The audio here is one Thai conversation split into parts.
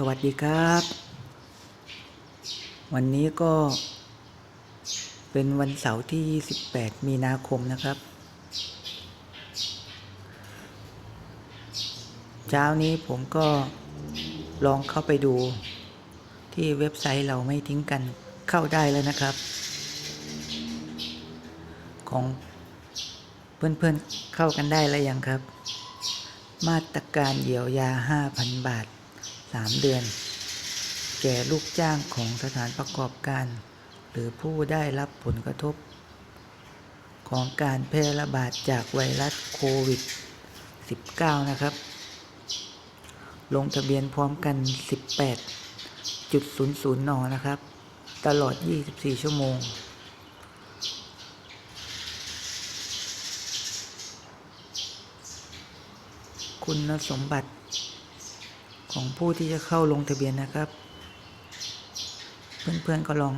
สวัสดีครับ วันนี้ก็ เป็นวันเสาร์ที่ 28 มีนาคมนะครับ เช้านี้ผมก็ลองเข้าไปดูที่เว็บไซต์เราไม่ทิ้งกันเข้าได้แล้วนะครับ ของเพื่อนๆเข้ากันได้แล้วยังครับ มาตรการเยียวยา 5,000 บาท 3 เดือน แก่ลูกจ้างของสถานประกอบการ หรือผู้ได้รับผลกระทบ ของการแพร่ระบาดจากไวรัสโควิด -19 นะครับ ลงทะเบียนพร้อมกัน 18.00 น นะครับ ตลอด 24 ชั่วโมงคุณสมบัติ ของผู้ที่จะเข้าลงทะเบียนนะครับ เพื่อนๆก็ลอง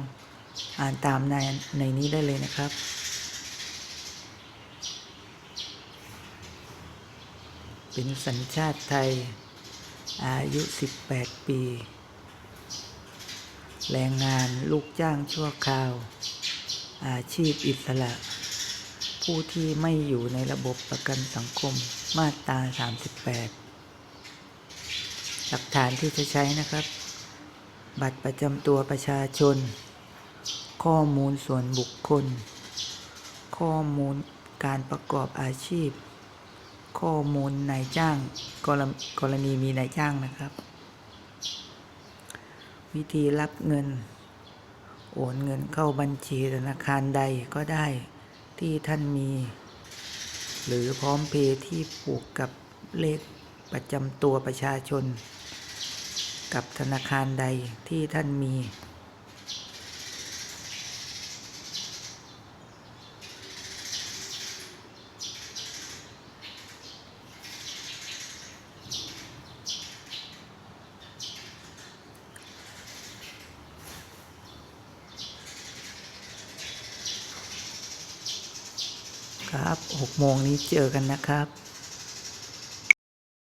อ่านตามในในนี้ได้เลยนะครับ เป็นสัญชาติไทย อายุ 18 ปี แรงงานลูกจ้างชั่วคราว อาชีพอิสระ ผู้ที่ไม่อยู่ในระบบประกันสังคมมาตรา 38 หลักฐานที่จะใช้นะครับ บัตรประจำตัวประชาชน ข้อมูลส่วนบุคคล ข้อมูลการประกอบอาชีพ ข้อมูลนายจ้างกรณกรณีมีนายจ้างนะครับ วิธีรับเงิน โอนเงินเข้าบัญชีธนาคารใดก็ได้ที่ท่านมี หรือพร้อมเพย์ที่ผูกกับเลขประจำตัวประชาชน กับธนาคารใดที่ท่านมี ครับ6โมงนี้เจอกันนะครับ